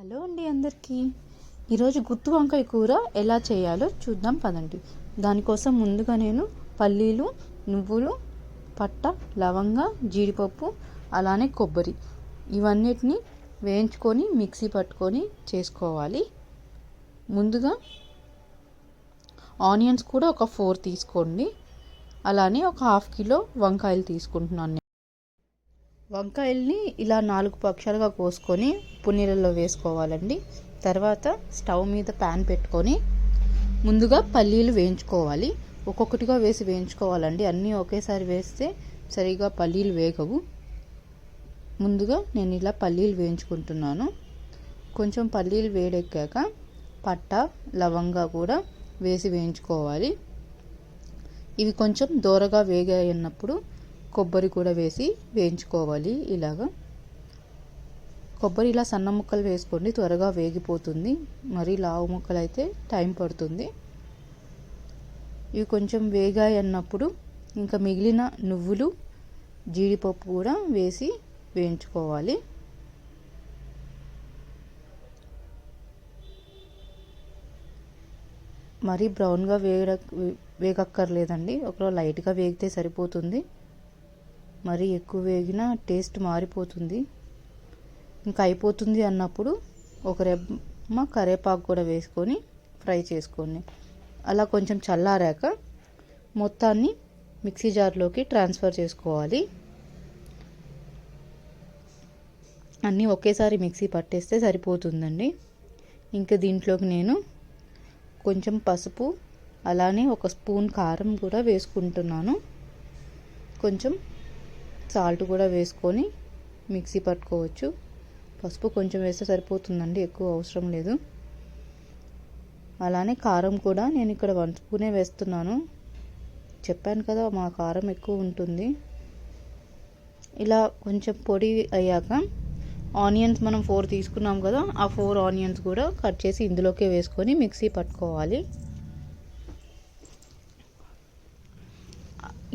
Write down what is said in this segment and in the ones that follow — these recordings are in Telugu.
హలో అండి అందరికీ. ఈరోజు గుత్తి వంకాయ కూర ఎలా చేయాలో చూద్దాం పదండి. దానికోసం ముందుగా నేను పల్లీలు నువ్వులు పట్ట లవంగ జీడిపప్పు అలానే కొబ్బరి ఇవన్నిటిని వేయించుకొని మిక్సీ పట్టుకొని చేసుకోవాలి. ముందుగా ఆనియన్స్ కూడా ఒక ఫోర్ తీసుకోండి. అలానే ఒక హాఫ్ కిలో వంకాయలు తీసుకుంటున్నాను నేను. వంకాయల్ని ఇలా నాలుగు పక్షాలుగా కోసుకొని పున్నీళ్ళలో వేసుకోవాలండి. తర్వాత స్టవ్ మీద ప్యాన్ పెట్టుకొని ముందుగా పల్లీలు వేయించుకోవాలి. ఒక్కొక్కటిగా వేసి వేయించుకోవాలండి. అన్నీ ఒకేసారి వేస్తే సరిగా పల్లీలు వేగవు. ముందుగా నేను ఇలా పల్లీలు వేయించుకుంటున్నాను. కొంచెం పల్లీలు వేడెక్కాక పట్ట లవంగా కూడా వేసి వేయించుకోవాలి. ఇవి కొంచెం దూరగా వేగాయన్నప్పుడు కొబ్బరి కూడా వేసి వేయించుకోవాలి ఇలాగా. కొబ్బరి ఇలా సన్న ముక్కలు వేసుకోండి త్వరగా వేగిపోతుంది. మరి లావు ముక్కలు అయితే టైం పడుతుంది. ఇవి కొంచెం వేగాయి అన్నప్పుడు ఇంకా మిగిలిన నువ్వులు జీడిపప్పు కూడా వేసి వేయించుకోవాలి. మరీ బ్రౌన్గా వేగ వేగక్కర్లేదండి. ఒకవేళ లైట్గా వేగితే సరిపోతుంది. మరీ ఎక్కువ వేగినా టేస్ట్ మారిపోతుంది. ఇంకా అయిపోతుంది అన్నప్పుడు ఒక రెమ్మ కరేపాకు కూడా వేసుకొని ఫ్రై చేసుకోండి. అలా కొంచెం చల్లారాక మొత్తాన్ని మిక్సీ జార్లోకి ట్రాన్స్ఫర్ చేసుకోవాలి. అన్నీ ఒకేసారి మిక్సీ పట్టేస్తే సరిపోతుందండి. ఇంకా దీంట్లోకి నేను కొంచెం పసుపు అలానే ఒక స్పూన్ కారం కూడా వేసుకుంటున్నాను. కొంచెం సాల్ట్ కూడా వేసుకొని మిక్సీ పట్టుకోవచ్చు. పసుపు కొంచెం వేస్తే సరిపోతుందండి ఎక్కువ అవసరం లేదు. అలానే కారం కూడా నేను ఇక్కడ వన్ స్పూనే వేస్తున్నాను. చెప్పాను కదా మా కారం ఎక్కువ ఉంటుంది. ఇలా కొంచెం పొడి అయ్యాక ఆనియన్స్ మనం ఫోర్ తీసుకున్నాం కదా ఆ ఫోర్ ఆనియన్స్ కూడా కట్ చేసి ఇందులోకే వేసుకొని మిక్సీ పట్టుకోవాలి.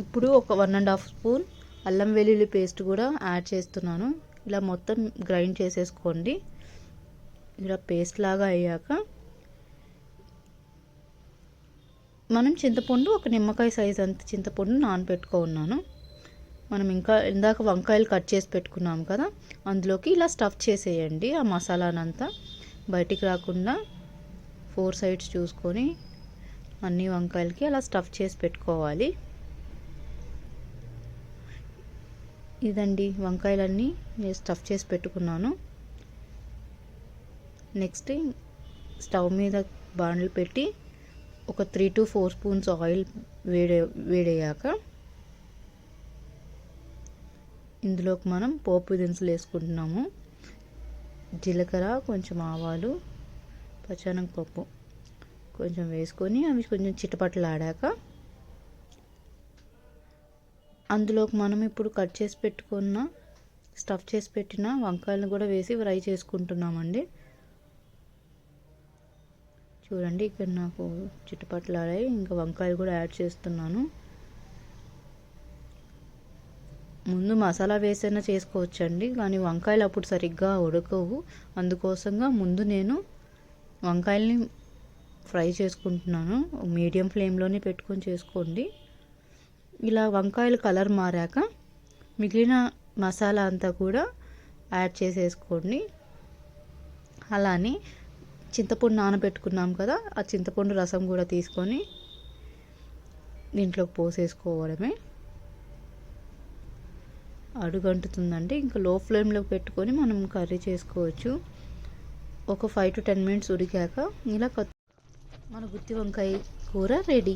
ఇప్పుడు ఒక వన్ అండ్ హాఫ్ స్పూన్ అల్లం వెల్లుల్లి పేస్ట్ కూడా యాడ్ చేస్తున్నాను. ఇలా మొత్తం గ్రైండ్ చేసేసుకోండి. ఇలా పేస్ట్ లాగా అయ్యాక మనం చింతపండు ఒక నిమ్మకాయ సైజ్ అంత చింతపండు నానబెట్టుకో ఉన్నాను. మనం ఇంకా ఇందాక వంకాయలు కట్ చేసి పెట్టుకున్నాం కదా అందులోకి ఇలా స్టఫ్ చేసేయండి ఆ మసాలానంతా. బయటికి రాకుండా ఫోర్ సైడ్స్ చూసుకొని అన్ని వంకాయలకి అలా స్టఫ్ చేసి పెట్టుకోవాలి. ఇదండి వంకాయలన్నీ నేను స్టఫ్ చేసి పెట్టుకున్నాను. నెక్స్ట్ స్టవ్ మీద బాండ్లు పెట్టి ఒక three two four spoons oil వేడే వేడయ్యాక ఇందులోకి మనం పోపు దినుసులు వేసుకుంటున్నాము. జీలకర్ర కొంచెం ఆవాలు పచ్చనగపప్పు కొంచెం వేసుకొని అవి కొంచెం చిటపటలాడాక అందులోకి మనం ఇప్పుడు కట్ చేసి పెట్టుకున్న స్టఫ్ చేసి పెట్టిన వంకాయలను కూడా వేసి ఫ్రై చేసుకుంటున్నామండి. చూడండి ఇక్కడ నాకు చుట్టుపట్లాడాయి ఇంకా వంకాయలు కూడా యాడ్ చేస్తున్నాను. ముందు మసాలా వేసైనా చేసుకోవచ్చండి కానీ వంకాయలు అప్పుడు సరిగ్గా ఉడకవు. అందుకోసంగా ముందు నేను వంకాయల్ని ఫ్రై చేసుకుంటున్నాను. మీడియం ఫ్లేమ్లోనే పెట్టుకొని చేసుకోండి. ఇలా వంకాయలు కలర్ మారాక మిగిలిన మసాలా అంతా కూడా యాడ్ చేసేసుకోండి. అలానే చింతపండు నానబెట్టుకున్నాం కదా ఆ చింతపండు రసం కూడా తీసుకొని దీంట్లోకి పోసేసుకోవడమే. అడుగంటుతుందంటే ఇంకా లో ఫ్లేమ్లో పెట్టుకొని మనం కర్రీ చేసుకోవచ్చు. ఒక ఫైవ్ టు టెన్ మినిట్స్ ఉడికాక ఇలా మన గుత్తి వంకాయ కూర రెడీ.